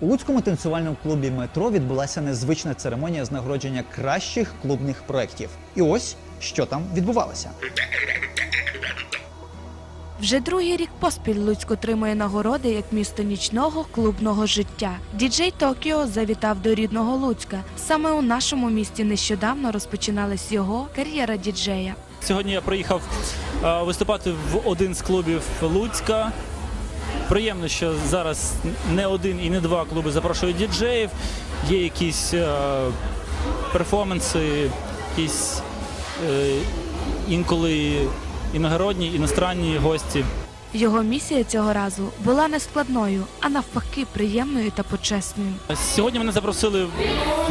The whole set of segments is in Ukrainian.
У Луцькому танцювальному клубі метро відбулася незвична церемонія з нагородження кращих клубних проєктів. І ось що там відбувалося. Вже другий рік поспіль Луцьк отримує нагороди як місто нічного клубного життя. Діджей Токіо завітав до рідного Луцька. Саме у нашому місті нещодавно розпочиналась його кар'єра діджея. Сьогодні я приїхав е, виступати в один з клубів Луцька. Приємно, що зараз не один і не два клуби запрошують діджеїв. Є якісь е, перформанси, якісь е, інколи іногородні, іностранні гості. Його місія цього разу була не складною, а навпаки, приємною та почесною. Сьогодні мене запросили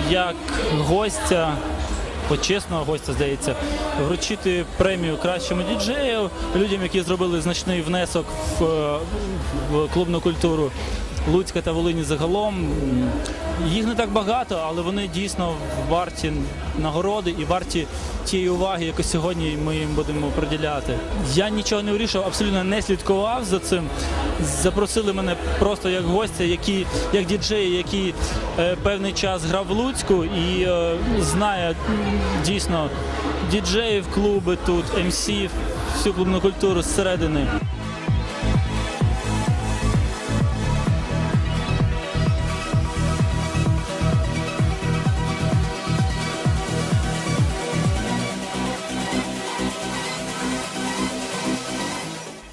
як гостя, почесного гостя, здається, вручити премію кращому діджею людям, які зробили значний внесок в, е, в клубну культуру Луцька та Волині загалом. Їх не так багато, але вони дійсно варті нагороди і варті тієї уваги, яку сьогодні ми їм будемо приділяти. Я нічого не вирішував, абсолютно не слідкував за цим. Запросили мене просто як гостя, які, як діджей, який е, певний час грав в Луцьку і е, знає дійсно діджеїв, клуби тут, МС, всю клубну культуру зсередини.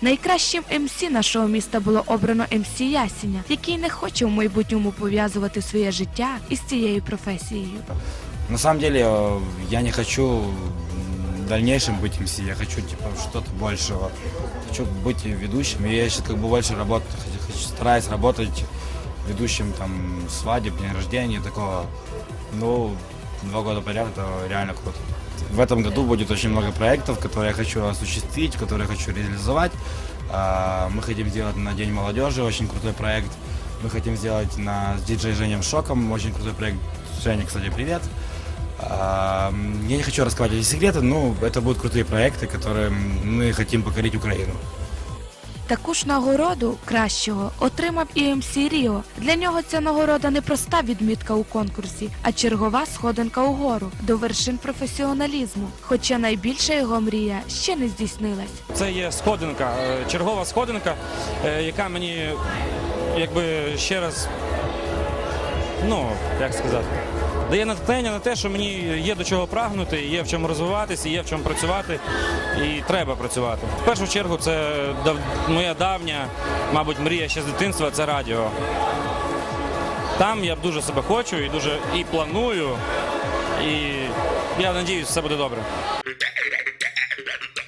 Найкращим МС нашого міста було обрано МС Ясіня, який не хоче в майбутньому пов'язувати своє життя із цією професією. На самом деле, э, я не хочу в дальнейшем быть МС, я хочу типа что-то большего. Хочу быть ведущим, и я сейчас как бы больше работаю, хочу- хочу- стараюсь работать ведущим там свадеб, день рождения, такого. Ну, два года подряд это реально круто. В этом году будет очень много проектов, которые я хочу осуществить, которые я хочу реализовать. А, Мы хотим сделать на День молодежи очень крутой проект. Мы хотим сделать на с диджей Женем Шоком очень крутой проект. Женя, кстати, привет. А, Я не хочу раскрывать эти секреты, но это будут крутые проекты, которые мы хотим покорить Украину. Таку ж нагороду кращого отримав і МС Ріо. Для нього ця нагорода не проста відмітка у конкурсі, а чергова сходинка угору до вершин професіоналізму. Хоча найбільша його мрія ще не здійснилась. Це є сходинка, е, чергова сходинка, е, яка мені якби ще раз, ну, як сказати, дає натхнення на те, що мені є до чого прагнути, є в чому розвиватися, є в чому працювати, і треба працювати. В першу чергу, це моя давня, мабуть, мрія ще з дитинства це радіо. Там я дуже себе хочу і дуже і планую, і я сподіваюся, все буде добре.